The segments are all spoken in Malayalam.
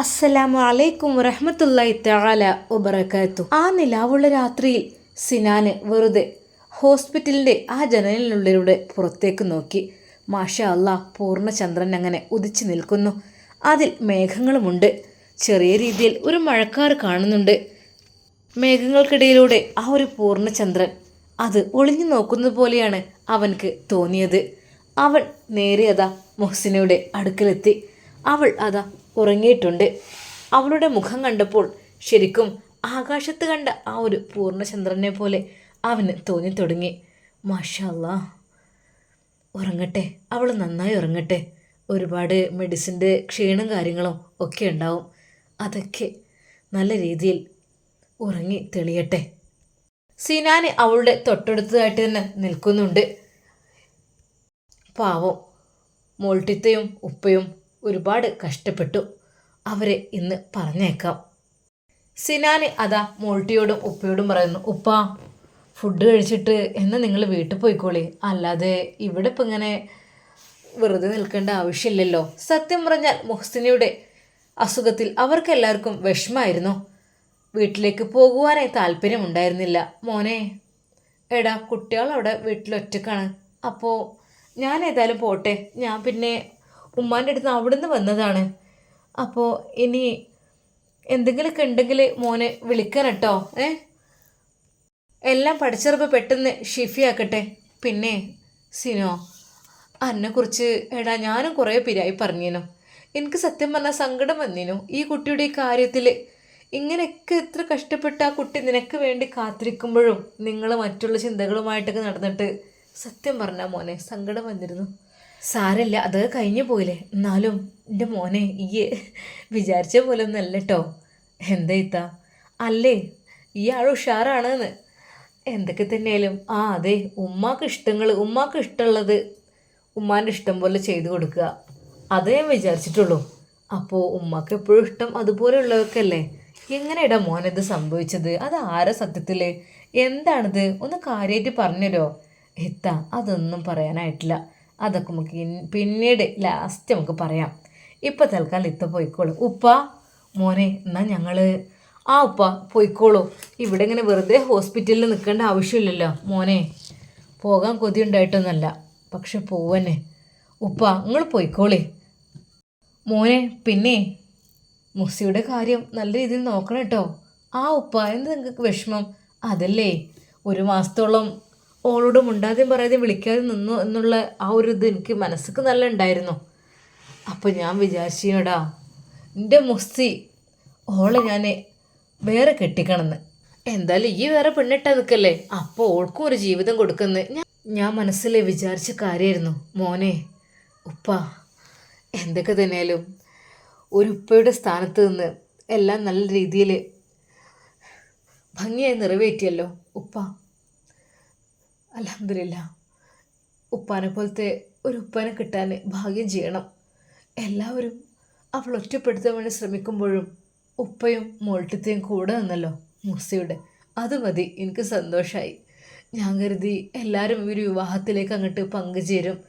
അസ്സലാമു അലൈക്കും റഹ്മത്തുല്ലായി തആല ഉബറക്കാത്തു ആ നിലാവുള്ള രാത്രിയിൽ സിനാന് വെറുതെ ഹോസ്പിറ്റലിന്റെ ആ ജനലിനുള്ളിലൂടെ പുറത്തേക്ക് നോക്കി. മാഷാ അല്ലാ പൂർണചന്ദ്രൻ അങ്ങനെ ഉദിച്ചു നിൽക്കുന്നു. അതിൽ മേഘങ്ങളുമുണ്ട്. ചെറിയ രീതിയിൽ ഒരു മഴക്കാർ കാണുന്നുണ്ട്. മേഘങ്ങൾക്കിടയിലൂടെ ആ ഒരു പൂർണചന്ദ്രൻ അത് ഒളിഞ്ഞു നോക്കുന്നത് പോലെയാണ് അവൻക്ക് തോന്നിയത്. അവൻ നേരെ അതാ മുഹ്സിനയുടെ അടുക്കലെത്തി. അവൾ അതാ ഉറങ്ങിയിട്ടുണ്ട്. അവളുടെ മുഖം കണ്ടപ്പോൾ ശരിക്കും ആകാശത്ത് കണ്ട ആ ഒരു പൂർണചന്ദ്രനെ പോലെ അവന് തോന്നി തുടങ്ങി. മാഷാല്ലാ ഉറങ്ങട്ടെ അവൾ നന്നായി ഉറങ്ങട്ടെ. ഒരുപാട് മെഡിസിന്റെ ക്ഷീണം കാര്യങ്ങളും ഒക്കെ ഉണ്ടാവും. അതൊക്കെ നല്ല രീതിയിൽ ഉറങ്ങി തെളിയട്ടെ. സിനാന് അവളുടെ തൊട്ടടുത്തതായിട്ട് തന്നെ നിൽക്കുന്നുണ്ട്. പാവം മോൾട്ടിത്തയും ഉപ്പയും ഒരുപാട് കഷ്ടപ്പെട്ടു. അവരെ ഇന്ന് പറഞ്ഞേക്കാം. സിനാന് അതാ മോൾട്ടിയോടും ഉപ്പയോടും പറയുന്നു ഉപ്പ ഫുഡ് കഴിച്ചിട്ട് എന്ന് നിങ്ങൾ വീട്ടിൽ പോയിക്കോളി. അല്ലാതെ ഇവിടെ ഇപ്പം ഇങ്ങനെ വെറുതെ നിൽക്കേണ്ട ആവശ്യമില്ലല്ലോ. സത്യം പറഞ്ഞാൽ മുഹസിനിയുടെ അസുഖത്തിൽ അവർക്കെല്ലാവർക്കും വിഷമായിരുന്നു വീട്ടിലേക്ക് പോകുവാനേ താല്പര്യമുണ്ടായിരുന്നില്ല. മോനെ എടാ കുട്ടികൾ അവിടെ വീട്ടിലൊറ്റക്കാണ് അപ്പോൾ ഞാൻ ഏതായാലും പോട്ടെ. ഞാൻ പിന്നെ ഉമ്മാന്റെ അടുത്ത് അവിടുന്ന് വന്നതാണ്. അപ്പോൾ ഇനി എന്തെങ്കിലുമൊക്കെ ഉണ്ടെങ്കിൽ മോനെ വിളിക്കണം കേട്ടോ. ഏ? എല്ലാം പഠിച്ചറിപ്പോൾ പെട്ടെന്ന് ഷിഫിയാക്കട്ടെ പിന്നെ സിനോ അന്നെക്കുറിച്ച് എടാ ഞാനും കുറേ പിരായി പറഞ്ഞേനു. എനിക്ക് സത്യം പറഞ്ഞാൽ സങ്കടം വന്നിനു. ഈ കുട്ടിയുടെ ഈ കാര്യത്തിൽ ഇങ്ങനെയൊക്കെ എത്ര കഷ്ടപ്പെട്ട് ആ കുട്ടി നിനക്ക് വേണ്ടി കാത്തിരിക്കുമ്പോഴും നിങ്ങൾ മറ്റുള്ള ചിന്തകളുമായിട്ടൊക്കെ നടന്നിട്ട് സത്യം പറഞ്ഞാൽ മോനെ സങ്കടം വന്നിരുന്നു. സാരല്ല അത് കഴിഞ്ഞു പോയില്ലേ. എന്നാലും എന്റെ മോനെ ഈ വിചാരിച്ച പോലെ ഒന്നല്ല കേട്ടോ എന്താ ഇത്താ? അല്ലേ ആൾ ഉഷാറാണെന്ന്. എന്തൊക്കെ തന്നെയാലും ആ അതെ ഉമ്മാക്ക് ഇഷ്ടങ്ങൾ ഉമ്മാക്ക് ഇഷ്ടമുള്ളത് ഉമ്മാന്റെ ഇഷ്ടം പോലെ ചെയ്തു കൊടുക്കുക. അതേ ഞാൻ വിചാരിച്ചിട്ടുള്ളൂ. അപ്പോൾ ഉമ്മാക്ക് എപ്പോഴും ഇഷ്ടം അതുപോലെയുള്ളവർക്കല്ലേ? എങ്ങനെയാടാ മോനത് സംഭവിച്ചത്? അത് ആരാ സത്യത്തിൽ എന്താണിത്? ഒന്ന് കാര്യമായിട്ട് പറഞ്ഞുതരോ എത്താ അതൊന്നും പറയാനായിട്ടില്ല. അതൊക്കെ നമുക്ക് പിന്നീട് ലാസ്റ്റ് നമുക്ക് പറയാം. ഇപ്പം തൽക്കാലം ഇത്ത പോയിക്കോളൂ. ഉപ്പ മോനെ എന്നാൽ ഞങ്ങൾ ആ ഉപ്പ പോയിക്കോളൂ. ഇവിടെ ഇങ്ങനെ വെറുതെ ഹോസ്പിറ്റലിൽ നിൽക്കേണ്ട ആവശ്യമില്ലല്ലോ മോനെ. പോകാൻ കൊതി ഉണ്ടായിട്ടൊന്നുമല്ല പക്ഷെ പോവനെ ഉപ്പ നിങ്ങൾ പോയിക്കോളേ. മോനെ പിന്നെ? മുസിയുടെ കാര്യം നല്ല രീതിയിൽ നോക്കണം കേട്ടോ. ആ ഉപ്പ എന്ത് നിങ്ങൾക്ക് വിഷമം? അതല്ലേ ഒരു മാസത്തോളം ഓളോട് മുണ്ടാതെയും പറയാതെയും വിളിക്കാതെ നിന്നു എന്നുള്ള ആ ഒരു ഇത് എനിക്ക് മനസ്സിക്ക് നല്ല ഉണ്ടായിരുന്നു. അപ്പോൾ ഞാൻ വിചാരിച്ചേടാ എന്റെ മുസ്തി ഓളെ ഞാൻ വേറെ കെട്ടിക്കണമെന്ന് എന്തായാലും ഈ വേറെ പെണ്ണിട്ടാ നിൽക്കല്ലേ അപ്പോൾ ഓൾക്കും ഒരു ജീവിതം കൊടുക്കുന്നത് ഞാൻ ഞാൻ മനസ്സിൽ വിചാരിച്ച കാര്യമായിരുന്നു മോനെ ഉപ്പ എന്തൊക്കെ തന്നെയാലും ഒരു ഉപ്പയുടെ സ്ഥാനത്ത് നിന്ന് എല്ലാം നല്ല രീതിയിൽ ഭംഗിയായി നിറവേറ്റിയല്ലോ ഉപ്പ. അലഹമില്ല ഉപ്പാനെ പോലത്തെ ഒരു ഉപ്പാനെ കിട്ടാൻ ഭാഗ്യം ചെയ്യണം. എല്ലാവരും അവൾ ഒറ്റപ്പെടുത്താൻ വേണ്ടി ശ്രമിക്കുമ്പോഴും ഉപ്പയും മോൾട്ടത്തെയും കൂടെ നിന്നല്ലോ മുസയുടെ. അത് മതി എനിക്ക് സന്തോഷമായി ഞാൻ കരുതി എല്ലാവരും ഒരു വിവാഹത്തിലേക്ക് അങ്ങോട്ട് പങ്കുചേരും.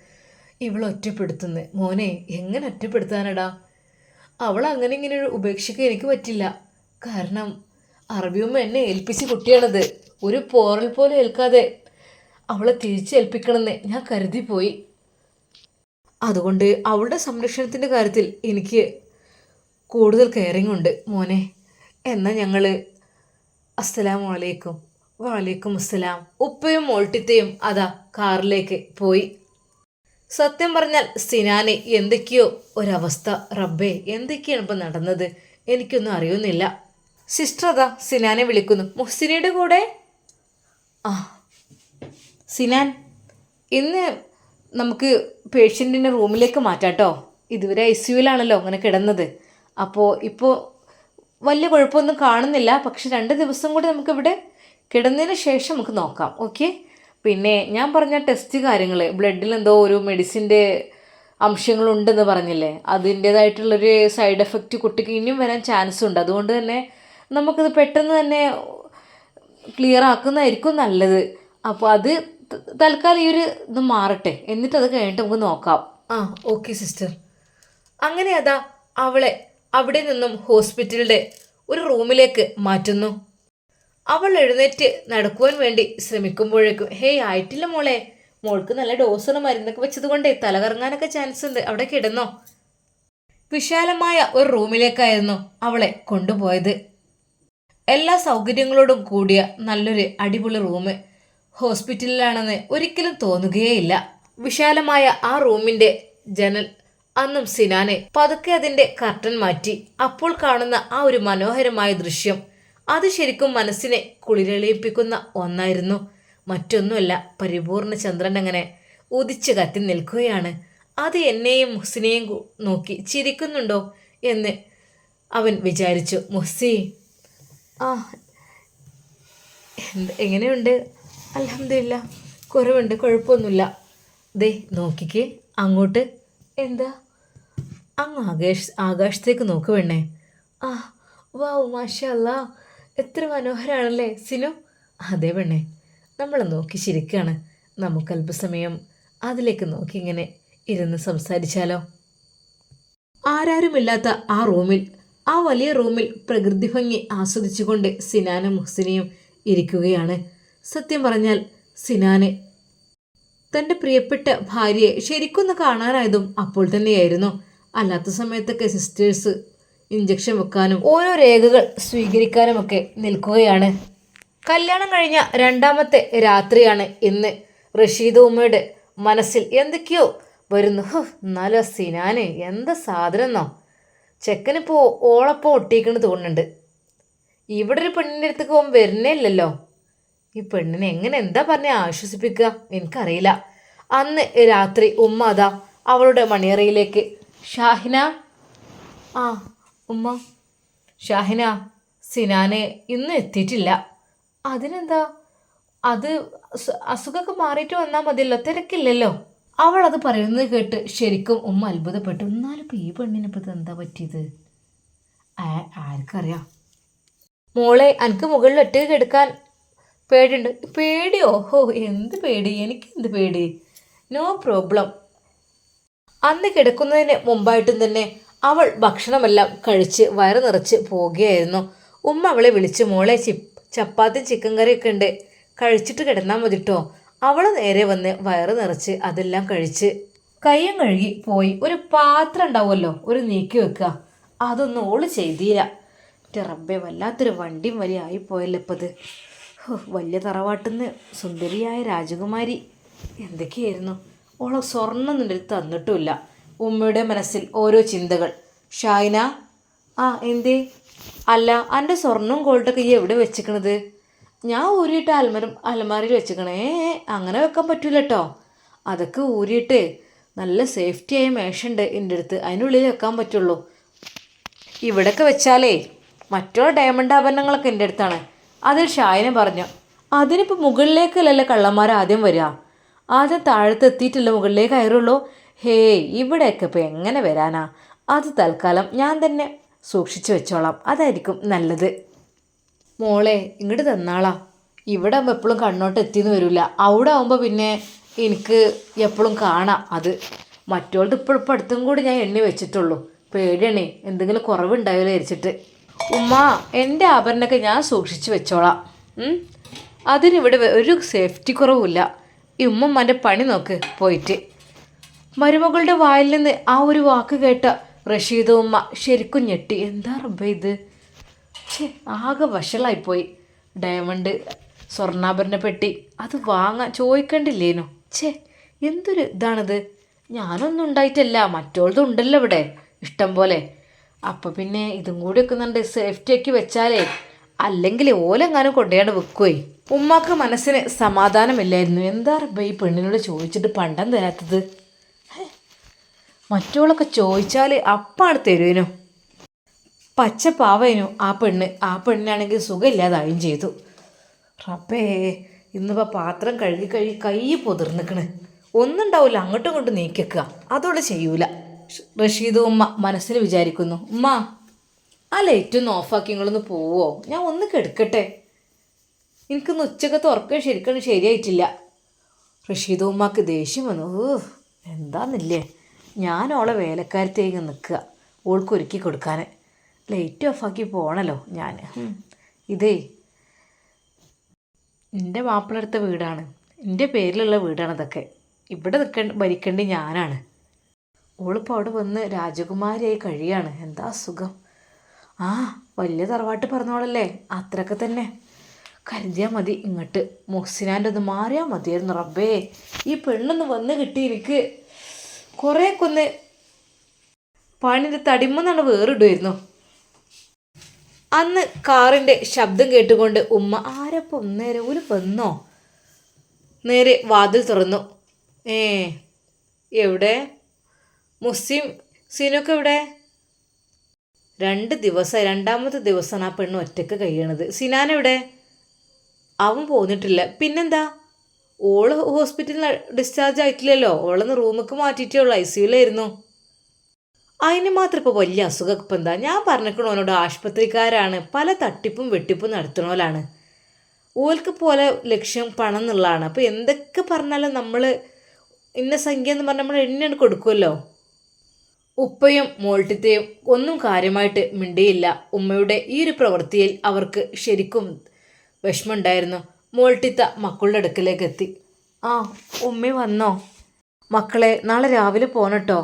ഇവൾ ഒറ്റപ്പെടുത്തുന്നത് മോനെ എങ്ങനെ ഒറ്റപ്പെടുത്താനടാ? അവൾ അങ്ങനെ ഇങ്ങനെ ഉപേക്ഷിക്കാൻ എനിക്ക് പറ്റില്ല. കാരണം അറബിയമ്മ എന്നെ ഏൽപ്പിച്ച കുട്ടിയാണത്. ഒരു പോറൽ പോലെ ഏൽക്കാതെ അവളെ തിരിച്ചേൽപ്പിക്കണമെന്ന് ഞാൻ കരുതിപ്പോയി. അതുകൊണ്ട് അവളുടെ സംരക്ഷണത്തിന്റെ കാര്യത്തിൽ എനിക്ക് കൂടുതൽ കെയറിങ് ഉണ്ട് മോനെ. എന്നാൽ ഞങ്ങൾ അസ്സലാം വലൈക്കും വലൈക്കും അസ്സലാം. ഉപ്പയും മോൾട്ടിത്തയും അതാ കാറിലേക്ക് പോയി. സത്യം പറഞ്ഞാൽ സിനാനെ എന്തൊക്കെയോ ഒരവസ്ഥ. റബ്ബേ എന്തൊക്കെയാണ് ഇപ്പം നടന്നത്? എനിക്കൊന്നും അറിയുന്നില്ല. സിസ്റ്റർ അതാ സിനാനെ വിളിക്കുന്നു. മുഹ്സിനയുടെ കൂടെ? ആ സിനാൻ ഇന്ന് നമുക്ക് പേഷ്യന്റിനെ റൂമിലേക്ക് മാറ്റാട്ടോ. ഇതുവരെ ഐ സിയുലാണല്ലോ അങ്ങനെ കിടന്നത്. അപ്പോൾ ഇപ്പോൾ വലിയ കുഴപ്പമൊന്നും കാണുന്നില്ല. പക്ഷെ രണ്ട് ദിവസം കൂടി നമുക്കിവിടെ കിടന്നതിന് ശേഷം നമുക്ക് നോക്കാം. ഓക്കെ? പിന്നെ ഞാൻ പറഞ്ഞ ടെസ്റ്റ് കാര്യങ്ങൾ ബ്ലഡിൽ എന്തോ ഒരു മെഡിസിന്റെ അംശങ്ങളുണ്ടെന്ന് പറഞ്ഞില്ലേ? അതിന്റേതായിട്ടുള്ളൊരു സൈഡ് എഫക്റ്റ് കുട്ടിക്ക് ഇനിയും വരാൻ ചാൻസ് ഉണ്ട് അതുകൊണ്ട് തന്നെ നമുക്കത് പെട്ടെന്ന് തന്നെ ക്ലിയർ ആക്കുന്നതായിരിക്കും നല്ലത്. അപ്പോൾ അത് തൽക്കാലം ഈ ഒരു ഇത് മാറട്ടെ. എന്നിട്ട് അത് കഴിഞ്ഞിട്ട് നമുക്ക് നോക്കാം. ആ ഓക്കെ സിസ്റ്റർ. അങ്ങനെ അതാ അവളെ അവിടെ നിന്നും ഹോസ്പിറ്റലിന്റെ ഒരു റൂമിലേക്ക് മാറ്റുന്നു. അവൾ എഴുന്നേറ്റ് നടക്കുവാൻ വേണ്ടി ശ്രമിക്കുമ്പോഴേക്കും ഹേയ് ആയിട്ടില്ല മോളെ. മോൾക്ക് നല്ല ഡോസുള്ള മരുന്നൊക്കെ വെച്ചതുകൊണ്ടേ തലകറങ്ങാനൊക്കെ ചാൻസ് ഉണ്ട്. അവിടെ കിടന്നോ. വിശാലമായ ഒരു റൂമിലേക്കായിരുന്നു അവളെ കൊണ്ടുപോയത്. എല്ലാ സൗകര്യങ്ങളോടും കൂടിയ നല്ലൊരു അടിപൊളി റൂം ഹോസ്പിറ്റലിലാണെന്ന് ഒരിക്കലും തോന്നുകയേയില്ല. വിശാലമായ ആ റൂമിന്റെ ജനൽ അന്നും സിനാനെ പതുക്കെ അതിന്റെ കർട്ടൻ മാറ്റി. അപ്പോൾ കാണുന്ന ആ ഒരു മനോഹരമായ ദൃശ്യം അത് ശരിക്കും മനസ്സിനെ കുളിരളിയിപ്പിക്കുന്ന ഒന്നായിരുന്നു. മറ്റൊന്നുമല്ല പരിപൂർണ ചന്ദ്രൻ അങ്ങനെ ഉദിച്ചു കത്തി നിൽക്കുകയാണ്. അത് എന്നെയും മുഹ്സിനെയും നോക്കി ചിരിക്കുന്നുണ്ടോ എന്ന് അവൻ വിചാരിച്ചു. മുഹ്സി ആ എങ്ങനെയുണ്ട്? അലഹമില്ല കുറവുണ്ട് കുഴപ്പമൊന്നുമില്ല. ദേ നോക്കിക്കേ അങ്ങോട്ട്. എന്താ? അങ്ങ് ആകാശ ആകാശത്തേക്ക് നോക്ക് വേണേ ആ വാവ് മാഷല്ല എത്ര മനോഹരാണല്ലേ സിനു. അതെ പെണ്ണേ നമ്മൾ നോക്കി ചിരിക്കുകയാണ് നമുക്ക് അല്പസമയം അതിലേക്ക് നോക്കി ഇങ്ങനെ ഇരുന്ന് സംസാരിച്ചാലോ? ആരാരുമില്ലാത്ത ആ റൂമിൽ ആ വലിയ റൂമിൽ പ്രകൃതി ഭംഗി ആസ്വദിച്ചുകൊണ്ട് സിനാനും മുഹ്സിനെയും ഇരിക്കുകയാണ്. സത്യം പറഞ്ഞാൽ സിനാനെ. തന്റെ പ്രിയപ്പെട്ട ഭാര്യയെ ശരിക്കൊന്ന് കാണാനായതും അപ്പോൾ തന്നെയായിരുന്നു. അല്ലാത്ത സമയത്തൊക്കെ സിസ്റ്റേഴ്സ് ഇഞ്ചക്ഷൻ വെക്കാനും ഓരോ രേഖകൾ സ്വീകരിക്കാനുമൊക്കെ നിൽക്കുകയാണ്. കല്യാണം കഴിഞ്ഞ രണ്ടാമത്തെ രാത്രിയാണ് ഇന്ന്. റഷീദ് ഉമ്മയുടെ മനസ്സിൽ എന്തൊക്കെയോ വരുന്നു. ഹോ നല്ല സിനാന് എന്താ സാധനമെന്നോ ചെക്കനിപ്പോൾ ഓളപ്പം ഒട്ടിക്കണെന്ന് തോന്നുന്നുണ്ട്. ഇവിടെ ഒരു പെണ്ണിന്റെ അടുത്തേക്ക് പോകുമ്പോൾ വരുന്നേ ഇല്ലല്ലോ. ഈ പെണ്ണിനെ എങ്ങനെ എന്താ പറഞ്ഞ ആശ്വസിപ്പിക്കുക? എനിക്കറിയില്ല. അന്ന് രാത്രി ഉമ്മ അതാ അവളുടെ മണിയറയിലേക്ക് ഷാഹിന. ആ ഉമ്മ. ഷാഹിന സിനാനെ ഇന്ന് എത്തിയിട്ടില്ല. അതിനെന്താ? അത് അസു- അസുഖമൊക്കെ മാറിയിട്ട് വന്നാൽ മതിയല്ലോ തിരക്കില്ലല്ലോ. അവൾ അത് പറയുന്നത് കേട്ട് ശരിക്കും ഉമ്മ അത്ഭുതപ്പെട്ടു. എന്നാലും ഇപ്പം ഈ പെണ്ണിനിപ്പോൾ ഇതെന്താ എന്താ പറ്റിയത്? ആർക്കറിയാം. മോളെ എനിക്ക് മുകളിൽ ഒറ്റ കിടക്കാൻ പേടിയുണ്ട്. പേടി? ഓഹോ എന്ത് പേടി? എനിക്ക് എന്ത് പേടി? No problem. അന്ന് കിടക്കുന്നതിന് മുമ്പായിട്ടും തന്നെ അവൾ ഭക്ഷണമെല്ലാം കഴിച്ച് വയറ് നിറച്ച് പോവുകയായിരുന്നു ഉമ്മ അവളെ വിളിച്ച് മോളെ ചി ചപ്പാത്തി ചിക്കൻ കറിയൊക്കെ ഉണ്ട്. കഴിച്ചിട്ട് കിടന്നാൽ മതി കേട്ടോ അവൾ നേരെ വന്ന് വയറ് നിറച്ച് അതെല്ലാം കഴിച്ച് കയ്യും കഴുകി പോയി. ഒരു പാത്രം ഉണ്ടാവുമല്ലോ ഒരു നീക്കി വെക്കുക. അതൊന്നും ഓൾ ചെയ്തില്ല. റബ്ബേ വല്ലാത്തൊരു വണ്ടിയും വലിയ ആയിപ്പോയല്ലോ ഇപ്പത്. വലിയ തറവാട്ടിന്ന് സുന്ദരിയായ രാജകുമാരി. എന്തൊക്കെയായിരുന്നു? ഓളെ സ്വർണം നിലയിൽ തന്നിട്ടുമില്ല. ഉമ്മയുടെ മനസ്സിൽ ഓരോ ചിന്തകൾ. ഷായിന ആ എന്തേ? അല്ല എന്റെ സ്വർണവും ഗോൾഡൊക്കെ ഈ എവിടെ വെച്ചിക്കണത്? ഞാൻ ഊരിയിട്ട് അൽമരം അലമാരയിൽ വെച്ചിക്കണേ. അങ്ങനെ വെക്കാൻ പറ്റൂല കേട്ടോ അതൊക്കെ ഊരിയിട്ട് നല്ല സേഫ്റ്റിയായ മേശുണ്ട് എന്റെ അടുത്ത്. അതിനുള്ളിൽ വെക്കാൻ പറ്റുള്ളൂ. ഇവിടെയൊക്കെ വെച്ചാലേ മറ്റുള്ള ഡയമണ്ട് ആഭരണങ്ങളൊക്കെ എന്റെ അടുത്താണ്. അതിൽ ഷായന പറഞ്ഞു അതിനിപ്പോൾ മുകളിലേക്കല്ലല്ലോ കള്ളന്മാർ ആദ്യം വരിക ആദ്യം താഴത്ത് എത്തിയിട്ടല്ലേ മുകളിലേക്ക് കയറുള്ളൂ? ഹേയ് ഇവിടെയൊക്കെ ഇപ്പോൾ എങ്ങനെ വരാനാ? അത് തൽക്കാലം ഞാൻ തന്നെ സൂക്ഷിച്ചു വെച്ചോളാം. അതായിരിക്കും നല്ലത്. മോളെ ഇങ്ങോട്ട് തന്നാളാ. ഇവിടെ ആകുമ്പോൾ എപ്പോഴും കണ്ണോട്ട് എത്തിയെന്ന് വരില്ല അവിടെ ആകുമ്പോൾ പിന്നെ എനിക്ക് എപ്പോഴും കാണാം അത്. മറ്റോളത് ഇപ്പോൾ അടുത്തും കൂടി ഞാൻ എണ്ണി വെച്ചിട്ടുള്ളൂ. പേടിയണേ എന്തെങ്കിലും കുറവുണ്ടായാലോ വിചാരിച്ചിട്ട്. ഉമ്മ എന്റെ ആഭരണമൊക്കെ ഞാൻ സൂക്ഷിച്ച് വെച്ചോളാം? അതിനിവിടെ ഒരു സേഫ്റ്റി കുറവുമില്ല. ഈ ഉമ്മമ്മന്റെ പണി നോക്ക് പോയിട്ട്. മരുമകളുടെ വായിൽ നിന്ന് ആ ഒരു വാക്ക് കേട്ട റഷീദ് ഉമ്മ ശരിക്കും ഞെട്ടി. എന്താ റബ്ബേ ഇത്? ഛേ ആകെ വഷളായിപ്പോയി. ഡയമണ്ട് സ്വർണാഭരണ പെട്ടി അത് വാങ്ങാൻ ചോദിക്കണ്ടില്ലേനോ? ഛേ എന്തൊരു ഇതാണിത്? ഞാനൊന്നും ഉണ്ടായിട്ടല്ല മറ്റോളതും ഉണ്ടല്ലോ ഇവിടെ. ഇഷ്ടം പോലെ. അപ്പം പിന്നെ ഇതും കൂടി വെക്കുന്നുണ്ട്. സേഫ്റ്റിയൊക്കെ വെച്ചാലേ അല്ലെങ്കിൽ ഓലെങ്ങാനും കൊണ്ടുപോയാണ്ട് വെക്കുവേ. ഉമ്മാക്ക് മനസ്സിന് സമാധാനമില്ലായിരുന്നു. എന്താ റബ്ബേ ഈ പെണ്ണിനോട് ചോദിച്ചിട്ട് പണ്ടം തരാത്തത്? മറ്റുള്ളൊക്കെ ചോദിച്ചാൽ അപ്പാണ് തരുവേനു. പച്ച പാവേനു ആ പെണ്ണ്. ആ പെണ്ണിനാണെങ്കിൽ സുഖമില്ലാതായും ചെയ്തു. റബ്ബേ ഇന്നിപ്പോൾ പാത്രം കഴുകി കഴുകി കൈ പൊതിർന്നിക്കണ്. ഒന്നുണ്ടാവില്ല അങ്ങോട്ടും ഇങ്ങോട്ടും നീക്കിക്കുക അതോടെ ചെയ്യൂല. റഷീദ് ഉമ്മ മനസ്സിൽ വിചാരിക്കുന്നു ഉമ്മ ആ ലൈറ്റ് ഒന്ന് ഓഫാക്കി നിങ്ങളൊന്ന് പോവോ? ഞാൻ ഒന്ന് കെടുക്കട്ടെ. എനിക്കൊന്ന് ഉച്ചക്കത്തെ ഉറക്കം ശരിക്കും ശരിയായിട്ടില്ല. റഷീദ് ഉമ്മാക്ക് ദേഷ്യം വന്നു എന്താന്നില്ലേ? ഞാൻ ഓളെ വേലക്കാരത്തേക്ക് നിൽക്കുക ഓൾക്ക് ഒരുക്കി കൊടുക്കാൻ ലൈറ്റ് ഓഫാക്കി പോകണല്ലോ ഞാൻ. ഇതേ എന്റെ മാപ്പിളടുത്ത വീടാണ്. എന്റെ പേരിലുള്ള വീടാണ് ഇതൊക്കെ. ഇവിടെ നിൽക്കേണ്ട ഭരിക്കേണ്ടി ഞാനാണ്. ഓളിപ്പോൾ അവിടെ വന്ന് രാജകുമാരിയായി കഴിയാണ്. എന്താ സുഖം ആ വലിയ തറവാട്ട് പറഞ്ഞോളല്ലേ അത്രയൊക്കെ തന്നെ. കരുതിയാൽ മതി ഇങ്ങോട്ട് മുഹ്സിനാന്റെ ഒന്ന് മാറിയാൽ മതിയായിരുന്നു റബ്ബേ. ഈ പെണ്ണൊന്ന് വന്ന് കിട്ടി എനിക്ക്. കുറേയൊക്കെ ഒന്ന് പണിന്റെ തടിമെന്നാണ് വേറിടുമായിരുന്നു അന്ന് കാറിന്റെ ശബ്ദം കേട്ടുകൊണ്ട് ഉമ്മ ആരപ്പം നേരെ ഒരു വന്നോ? നേരെ വാതിൽ തുറന്നു. ഏ എവിടെ? മുസ്ലിം സീനൊക്കെ ഇവിടെ രണ്ട് ദിവസം രണ്ടാമത്തെ ദിവസമാണ് ആ പെണ്ണ് ഒറ്റയ്ക്ക് കഴിയണത്. സിനാൻ എവിടെ? അവൻ പോന്നിട്ടില്ല. പിന്നെന്താ? ഓൾ ഹോസ്പിറ്റലിൽ ഡിസ്ചാർജ് ആയിട്ടില്ലല്ലോ. ഓളൊന്ന് റൂമിലേക്ക് മാറ്റിയിട്ടേ ഉള്ളൂ. ഐ സിയുലായിരുന്നു അതിന് മാത്രം ഇപ്പോൾ വലിയ അസുഖം ഇപ്പം എന്താ? ഞാൻ പറഞ്ഞിരിക്കണ അവനോട് ആശുപത്രിക്കാരാണ്. പല തട്ടിപ്പും വെട്ടിപ്പും നടത്തണോലാണ് ഓൽക്ക് പോലെ ലക്ഷ്യം പണം എന്നുള്ളതാണ്. അപ്പോൾ എന്തൊക്കെ പറഞ്ഞാലും നമ്മൾ ഇന്ന സംഖ്യ എന്ന് പറഞ്ഞാൽ നമ്മൾ എണ്ണിയാണ് കൊടുക്കുമല്ലോ ഉപ്പയും മോൾട്ടിത്തയും ഒന്നും കാര്യമായിട്ട് മിണ്ടിയില്ല. ഉമ്മയുടെ ഈ ഒരു പ്രവൃത്തിയിൽ അവർക്ക് ശരിക്കും വിഷമമുണ്ടായിരുന്നു. മോൾട്ടിത്ത മക്കളുടെ അടുക്കലേക്ക് എത്തി. ആ ഉമ്മ വന്നോ? മക്കളെ നാളെ രാവിലെ പോണട്ടോ?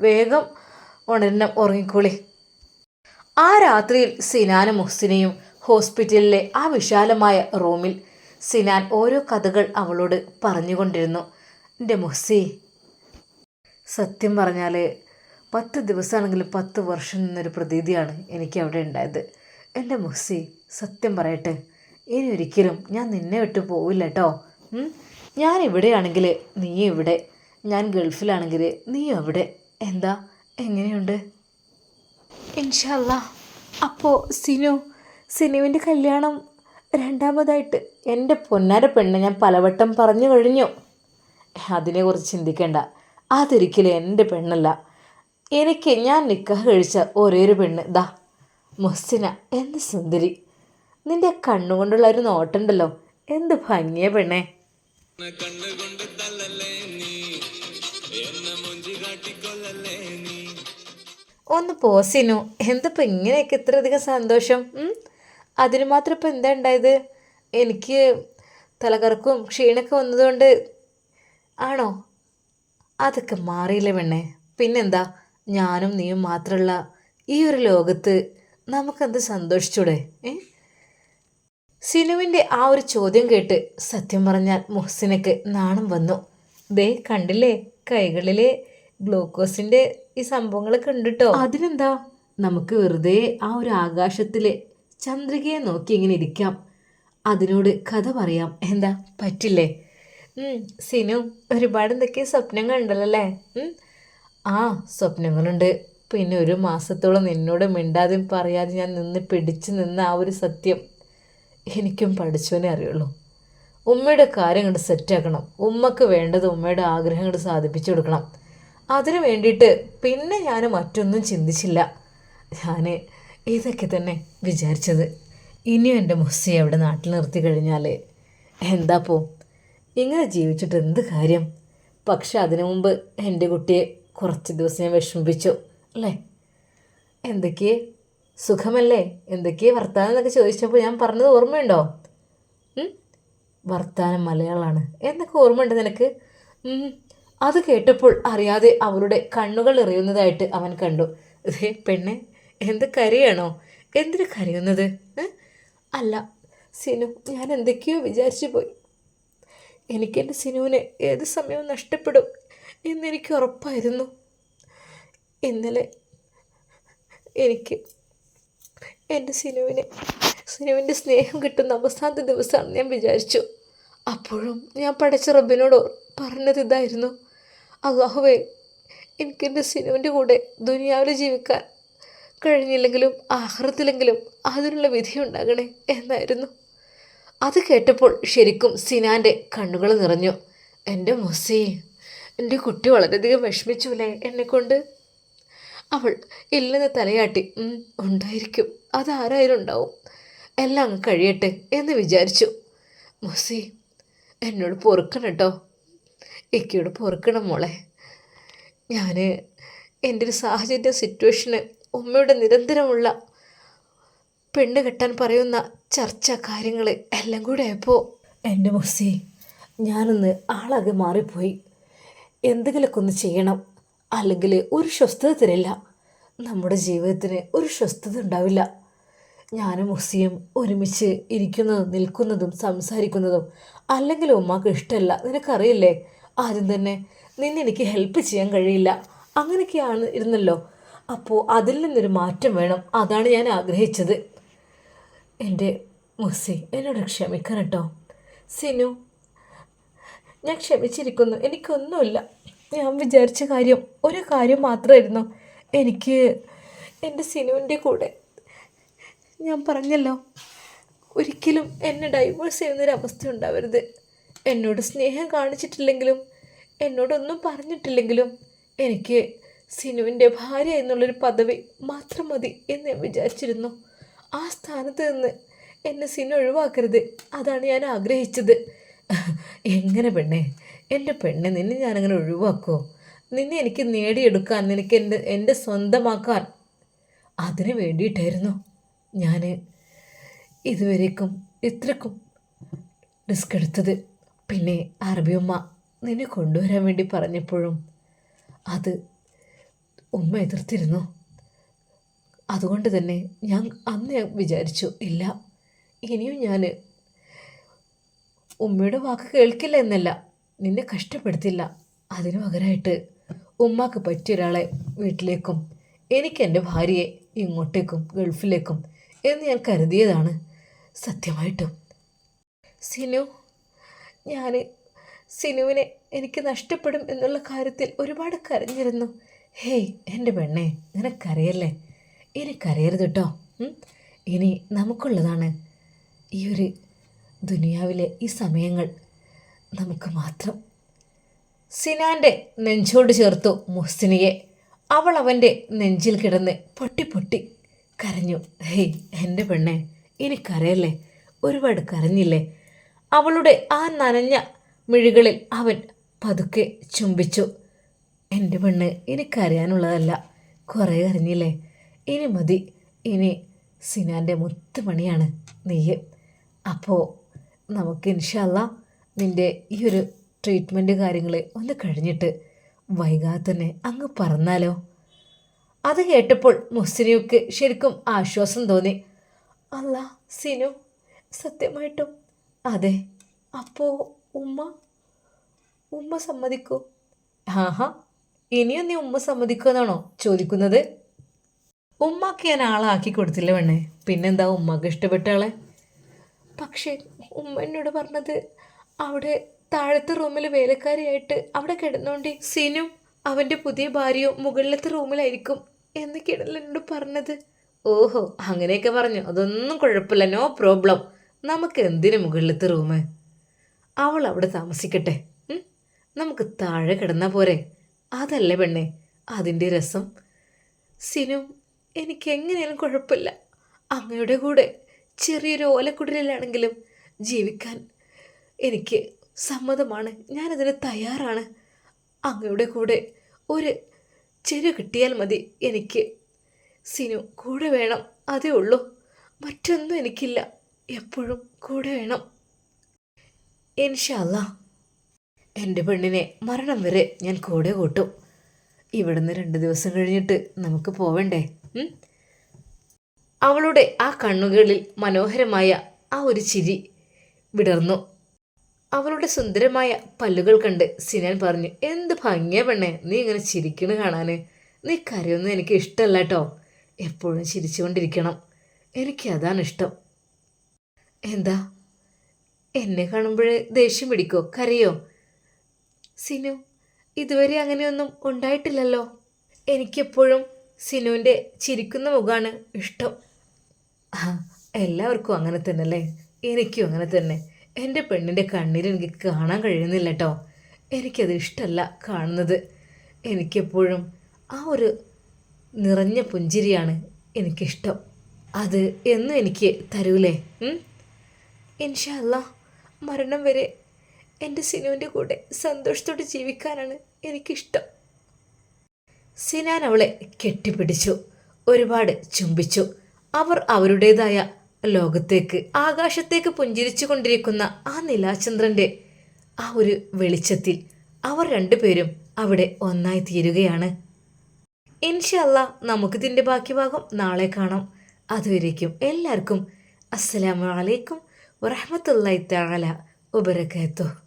വേഗം ഉണരണം ഉറങ്ങിക്കോളി. ആ രാത്രിയിൽ സിനാനും മുഹ്സിനെയും ഹോസ്പിറ്റലിലെ ആ വിശാലമായ റൂമിൽ സിനാൻ ഓരോ കഥകൾ അവളോട് പറഞ്ഞുകൊണ്ടിരുന്നു. എന്റെ മുഹ്സി സത്യം പറഞ്ഞാൽ പത്ത് ദിവസമാണെങ്കിലും പത്ത് വർഷം എന്നൊരു പ്രതീതിയാണ് എനിക്ക് അവിടെ ഉണ്ടായത്. എന്റെ മുഹ്സി സത്യം പറയട്ടെ ഇനി ഒരിക്കലും ഞാൻ നിന്നെ വിട്ട് പോവില്ല കേട്ടോ? ഞാൻ ഇവിടെയാണെങ്കിൽ നീ ഇവിടെ. ഞാൻ ഗൾഫിലാണെങ്കിൽ നീ അവിടെ. എന്താ? എങ്ങനെയുണ്ട്? ഇൻഷല്ല അപ്പോൾ സിനു സിനുവിന്റെ കല്യാണം രണ്ടാമതായിട്ട് എന്റെ പൊന്നാര പെണ്ണ് ഞാൻ പലവട്ടം പറഞ്ഞു കഴിഞ്ഞു. അതിനെക്കുറിച്ച് ചിന്തിക്കേണ്ട. അതൊരിക്കലും എന്റെ പെണ്ണല്ല. എനിക്ക് ഞാൻ നിക്കാഹ് കഴിച്ച ഒരേ ഒരു പെണ്ണ്. ദാ മൊസ്സിന എന്ത് സുന്ദരി. നിന്റെ കണ്ണുകൊണ്ടുള്ള ഒരു നോട്ടുണ്ടല്ലോ. എന്ത് ഭംഗിയ പെണ്ണേ. ഒന്ന് പോസിനു എന്തിപ്പോൾ ഇങ്ങനെയൊക്കെ ഇത്രയധികം സന്തോഷം? അതിന് മാത്രം ഇപ്പം എന്താ ഉണ്ടായത്? എനിക്ക് തലകറക്കും ക്ഷീണൊക്കെ വന്നതുകൊണ്ട് ആണോ? അതൊക്കെ മാറിയില്ല പെണ്ണേ. പിന്നെന്താ? ഞാനും നീയും മാത്രമുള്ള ഈ ഒരു ലോകത്ത് നമുക്കെന്ത് സന്തോഷിച്ചൂടെ ഏ? സിനുവിന്റെ ആ ഒരു ചോദ്യം കേട്ട് സത്യം പറഞ്ഞാൽ മുഹസിനക്ക് നാണം വന്നു. ദേ കണ്ടില്ലേ? കൈകളിലെ ഗ്ലൂക്കോസിന്റെ ഈ സംഭവങ്ങളൊക്കെ ഉണ്ട് കേട്ടോ അതിനെന്താ? നമുക്ക് വെറുതെ ആ ഒരു ആകാശത്തിലെ ചന്ദ്രികയെ നോക്കി ഇങ്ങനെ ഇരിക്കാം. അതിനോട് കഥ പറയാം. എന്താ? പറ്റില്ലേ? സിനു ഒരുപാട് എന്തൊക്കെ സ്വപ്നങ്ങൾ ഉണ്ടല്ലോ അല്ലേ? ആ സ്വപ്നങ്ങളുണ്ട്. പിന്നെ ഒരു മാസത്തോളം നിന്നോട് മിണ്ടാതെ പറയാതെ ഞാൻ നിന്ന് പിടിച്ചു നിന്ന ആ ഒരു സത്യം എനിക്കും പഠിച്ചവനെ അറിയുള്ളൂ. ഉമ്മയുടെ കാര്യം കണ്ട് സെറ്റാക്കണം ഉമ്മക്ക് വേണ്ടത് ഉമ്മയുടെ ആഗ്രഹങ്ങൾ സാധിപ്പിച്ചു കൊടുക്കണം. അതിനു വേണ്ടിയിട്ട് പിന്നെ ഞാൻ മറ്റൊന്നും ചിന്തിച്ചില്ല. ഞാൻ ഇതൊക്കെ തന്നെ വിചാരിച്ചത്. ഇനിയും എന്റെ മുസ്സി അവിടെ നാട്ടിൽ നിർത്തി കഴിഞ്ഞാൽ പോ? ഇങ്ങനെ ജീവിച്ചിട്ട് എന്ത് കാര്യം? പക്ഷെ അതിനു മുമ്പ് എന്റെ കുട്ടിയെ കുറച്ച് ദിവസം ഞാൻ വിഷമിപ്പിച്ചു അല്ലേ? എന്തൊക്കെയേ സുഖമല്ലേ? എന്തൊക്കെയാ വർത്താനം എന്നൊക്കെ ചോദിച്ചപ്പോൾ ഞാൻ പറഞ്ഞത് ഓർമ്മയുണ്ടോ? വർത്താനം മലയാളമാണ് എന്നൊക്കെ ഓർമ്മയുണ്ട് നിനക്ക്? അത് കേട്ടപ്പോൾ അറിയാതെ അവളുടെ കണ്ണുകൾ എറിയുന്നതായിട്ട് അവൻ കണ്ടു. ഇതേ പെണ്ണെ എന്ത് കരയാണോ? എന്തിനു കരയുന്നത്? അല്ല സിനു ഞാൻ എന്തൊക്കെയോ വിചാരിച്ചു പോയി. എനിക്കെന്റെ സിനുവിനെ ഏത് സമയവും നഷ്ടപ്പെടും. എന്നെനിക്ക് ഉറപ്പായിരുന്നു. ഇന്നലെ എനിക്ക് എന്റെ സിനുവിനെ സിനുവിന്റെ സ്നേഹം കിട്ടുന്ന അവസാനത്തെ ദിവസമാണ് ഞാൻ വിചാരിച്ചു. അപ്പോഴും ഞാൻ പഠിച്ച റബ്ബിനോട് പറഞ്ഞത് ഇതായിരുന്നു. അള്ളാഹുവേ എനിക്കെന്റെ സിനുവിന്റെ കൂടെ ദുനിയാവിൽ ജീവിക്കാൻ കഴിഞ്ഞില്ലെങ്കിലും ആഹ്റത്തിലെങ്കിലും അതിനുള്ള വിധി ഉണ്ടാകണേ എന്നായിരുന്നു. അത് കേട്ടപ്പോൾ ശരിക്കും സിനാന്റെ കണ്ണുകൾ നിറഞ്ഞു. എന്റെ മൊസി എന്റെ കുട്ടി വളരെയധികം വിഷമിച്ചുല്ലേ എന്നെക്കൊണ്ട്. അവൾ ഇല്ലെന്ന് തലയാട്ടി ഉണ്ടായിരിക്കും. അതാരായാലും ഉണ്ടാവും. എല്ലാം അങ്ങ് കഴിയട്ടെ എന്ന് വിചാരിച്ചു. മുസി എന്നോട് പൊറുക്കണം കേട്ടോ. ഇക്കയോട് പൊറുക്കണം മോളെ. ഞാൻ എന്റെ ഒരു സാഹചര്യ സിറ്റുവേഷന് ഉമ്മയുടെ നിരന്തരമുള്ള പെണ്ണ് കെട്ടാൻ പറയുന്ന ചർച്ച കാര്യങ്ങൾ എല്ലാം കൂടെ ആയപ്പോൾ എന്റെ മുസി ഞാനൊന്ന് ആളാകെ മാറിപ്പോയി. എന്തെങ്കിലുമൊക്കെ ഒന്ന് ചെയ്യണം. അല്ലെങ്കിൽ ഒരു സ്വസ്ഥത തരില്ല. നമ്മുടെ ജീവിതത്തിന് ഒരു സ്വസ്ഥത ഉണ്ടാവില്ല. ഞാനും മുസിയും ഒരുമിച്ച് ഇരിക്കുന്നതും നിൽക്കുന്നതും സംസാരിക്കുന്നതും അല്ലെങ്കിൽ ഉമ്മാക്ക് ഇഷ്ടമല്ല. നിനക്കറിയില്ലേ? ആദ്യം തന്നെ നിന്നെനിക്ക് ഹെൽപ്പ് ചെയ്യാൻ കഴിയില്ല. അങ്ങനെയൊക്കെയാണ് ഇരുന്നല്ലോ. അപ്പോൾ അതിൽ നിന്നൊരു മാറ്റം വേണം. അതാണ് ഞാൻ ആഗ്രഹിച്ചത്. എന്റെ മുസി എന്നോട് ക്ഷമിക്കണം കേട്ടോ സിനു ഞാൻ ക്ഷമിച്ചിരിക്കുന്നു. എനിക്കൊന്നുമില്ല. ഞാൻ വിചാരിച്ച കാര്യം ഒരു കാര്യം മാത്രമായിരുന്നു. എനിക്ക് എന്റെ സിനുവിന്റെ കൂടെ ഞാൻ പറഞ്ഞല്ലോ ഒരിക്കലും എന്നെ ഡൈവേഴ്സ് ചെയ്യുന്നൊരവസ്ഥ ഉണ്ടാവരുത് എന്നോട് സ്നേഹം കാണിച്ചിട്ടില്ലെങ്കിലും എന്നോടൊന്നും പറഞ്ഞിട്ടില്ലെങ്കിലും എനിക്ക് സിനുവിന്റെ ഭാര്യ എന്നുള്ളൊരു പദവി മാത്രം മതി എന്ന് ഞാൻ വിചാരിച്ചിരുന്നു. ആ സ്ഥാനത്ത് നിന്ന് എന്നെ സിനു ഒഴിവാക്കരുത്. അതാണ് ഞാൻ ആഗ്രഹിച്ചത്. എങ്ങനെ പെണ്ണെ? എന്റെ പെണ്ണെ നിന്നെ ഞാനങ്ങനെ ഒഴിവാക്കുമോ നിന്നെ എനിക്ക് നേടിയെടുക്കാൻ നിനക്ക് എന്റെ എന്റെ സ്വന്തമാക്കാൻ അതിന് വേണ്ടിയിട്ടായിരുന്നു ഞാൻ ഇതുവരേക്കും ഇത്രക്കും റിസ്ക് എടുത്തത്. പിന്നെ അറബിയമ്മ നിന്നെ കൊണ്ടുവരാൻ വേണ്ടി പറഞ്ഞപ്പോഴും അത് ഉമ്മ എതിർത്തിരുന്നു. അതുകൊണ്ട് തന്നെ ഞാൻ അന്ന് വിചാരിച്ചു ഇല്ല ഇനിയും ഞാൻ ഉമ്മയുടെ വാക്ക് കേൾക്കില്ല എന്നല്ല. നിന്നെ കഷ്ടപ്പെടുത്തില്ല. അതിനു പകരമായിട്ട് ഉമ്മാക്ക് പറ്റിയ ഒരാളെ വീട്ടിലേക്കും എനിക്ക് എന്റെ ഭാര്യയെ ഇങ്ങോട്ടേക്കും ഗൾഫിലേക്കും എന്ന് ഞാൻ കരുതിയതാണ് സത്യമായിട്ടും. സിനു ഞാൻ സിനുവിനെ എനിക്ക് നഷ്ടപ്പെടും എന്നുള്ള കാര്യത്തിൽ ഒരുപാട് കരഞ്ഞിരുന്നു. ഹേയ് എന്റെ പെണ്ണേ നിനക്കറിയല്ലേ? എനിക്കറിയരുത് കേട്ടോ? ഇനി നമുക്കുള്ളതാണ് ഈ ഒരു ദുനിയാവിലെ ഈ സമയങ്ങൾ നമുക്ക് മാത്രം. സിനാന്റെ നെഞ്ചോട് ചേർത്തു മുഹ്സിനിയെ. അവൾ അവന്റെ നെഞ്ചിൽ കിടന്ന് പൊട്ടി പൊട്ടി കരഞ്ഞു. ഹേയ് എന്റെ പെണ്ണെ എനിക്കറിയല്ലേ? ഒരുപാട് കരഞ്ഞില്ലേ? അവളുടെ ആ നനഞ്ഞ മിഴികളിൽ അവൻ പതുക്കെ ചുംബിച്ചു. എന്റെ പെണ്ണ് എനിക്കറിയാനുള്ളതല്ല. കുറേ കരഞ്ഞില്ലേ? ഇനി മതി. ഇനി സിനാന്റെ മുത്തുമണിയാണ് നീ അപ്പോൾ നമുക്ക് ഇൻഷല്ല നിന്റെ ഈ ഒരു ട്രീറ്റ്മെന്റ് കാര്യങ്ങൾ ഒന്ന് കഴിഞ്ഞിട്ട് വൈകാതെ തന്നെ അങ്ങ് പറഞ്ഞാലോ അത് കേട്ടപ്പോൾ മുസ്ലിനക്ക് ശരിക്കും ആശ്വാസം തോന്നി. അല്ല സിനു സത്യമായിട്ടും. അതെ അപ്പോൾ ഉമ്മ? ഉമ്മ സമ്മതിക്കോ? ആഹാ ഇനിയും നീ ഉമ്മ സമ്മതിക്കുമെന്നാണോ ചോദിക്കുന്നത്? ഉമ്മക്ക് ഞാൻ ആളാക്കി കൊടുത്തില്ല വേണേ പിന്നെന്താ ഉമ്മക്ക് ഇഷ്ടപ്പെട്ട ആളെ? പക്ഷേ ഉമ്മ എന്നോട് പറഞ്ഞത് അവിടെ താഴത്തെ റൂമിൽ വേലക്കാരിയായിട്ട് അവിടെ കിടന്നോണ്ടി. സിനു അവന്റെ പുതിയ ഭാര്യയും മുകളിലത്തെ റൂമിലായിരിക്കും എന്ന് എന്നോട് പറഞ്ഞത്. ഓഹോ അങ്ങനെയൊക്കെ പറഞ്ഞു. അതൊന്നും കുഴപ്പമില്ല. No problem. നമുക്ക് എന്തിനു മുകളിലത്തെ റൂമ് അവൾ അവിടെ താമസിക്കട്ടെ. നമുക്ക് താഴെ കിടന്നാൽ പോരെ. അതല്ലേ പെണ്ണെ അതിന്റെ രസം. സിനു എനിക്ക് എങ്ങനെയാലും കുഴപ്പമില്ല. അങ്ങയുടെ കൂടെ ചെറിയൊരു ഓലക്കുടലിലാണെങ്കിലും ജീവിക്കാൻ എനിക്ക് സമ്മതമാണ്. ഞാനതിന് തയ്യാറാണ്. അങ്ങയുടെ കൂടെ ഒരു ചെരു കിട്ടിയാൽ മതി. എനിക്ക് സിനു കൂടെ വേണം. അതേ ഉള്ളൂ. മറ്റൊന്നും എനിക്കില്ല. എപ്പോഴും കൂടെ വേണം. ഇൻഷല്ല എന്റെ പെണ്ണിനെ മരണം വരെ ഞാൻ കൂടെ കൂട്ടും. ഇവിടുന്ന് രണ്ട് ദിവസം കഴിഞ്ഞിട്ട് നമുക്ക് പോവണ്ടേ? അവളുടെ ആ കണ്ണുകളിൽ മനോഹരമായ ആ ഒരു ചിരി വിടർന്നു. അവളുടെ സുന്ദരമായ പല്ലുകൾ കണ്ട് സിനാൻ പറഞ്ഞു എന്ത് ഭംഗിയ പെണ്ണെ നീ ഇങ്ങനെ ചിരിക്കണ് കാണാൻ നീ കരയൊന്നും എനിക്ക് ഇഷ്ടമല്ല കേട്ടോ എപ്പോഴും ചിരിച്ചുകൊണ്ടിരിക്കണം. എനിക്ക് അതാണ് ഇഷ്ടം. എന്താ? എന്നെ കാണുമ്പോഴേ ദേഷ്യം പിടിക്കോ? കരയോ? സിനു ഇതുവരെ അങ്ങനെയൊന്നും ഉണ്ടായിട്ടില്ലല്ലോ. എനിക്കെപ്പോഴും സിനുവിന്റെ ചിരിക്കുന്ന മുഖമാണ് ഇഷ്ടം. എല്ലാവർക്കും അങ്ങനെ തന്നെ അല്ലേ എനിക്കും അങ്ങനെ തന്നെ. എന്റെ പെണ്ണിന്റെ കണ്ണിൽ എനിക്ക് കാണാൻ കഴിയുന്നില്ല കേട്ടോ. എനിക്കത് ഇഷ്ടമല്ല കാണുന്നത്. എനിക്കെപ്പോഴും ആ ഒരു നിറഞ്ഞ പുഞ്ചിരിയാണ് എനിക്കിഷ്ടം. അത് എന്നും എനിക്ക് തരൂലേ? ഇൻഷല്ല മരണം വരെ എന്റെ സിനുവിന്റെ കൂടെ സന്തോഷത്തോടെ ജീവിക്കാനാണ് എനിക്കിഷ്ടം. സിനാൻ അവളെ കെട്ടിപ്പിടിച്ചു. ഒരുപാട് ചുംബിച്ചു. അവർ അവരുടേതായ ലോകത്തേക്ക് ആകാശത്തേക്ക് പുഞ്ചിരിച്ചു കൊണ്ടിരിക്കുന്ന ആ നിലാചന്ദ്രന്റെ ആ ഒരു വെളിച്ചത്തിൽ അവർ രണ്ടുപേരും അവിടെ ഒന്നായി തീരുകയാണ്. ഇൻഷല്ല നമുക്കിതിന്റെ ബാക്കി ഭാഗം നാളെ കാണാം. അതുവരേക്കും എല്ലാവർക്കും അസ്സലാമു അലൈക്കും വറഹമത്തല്ലായി തആല വബറകാതുഹു.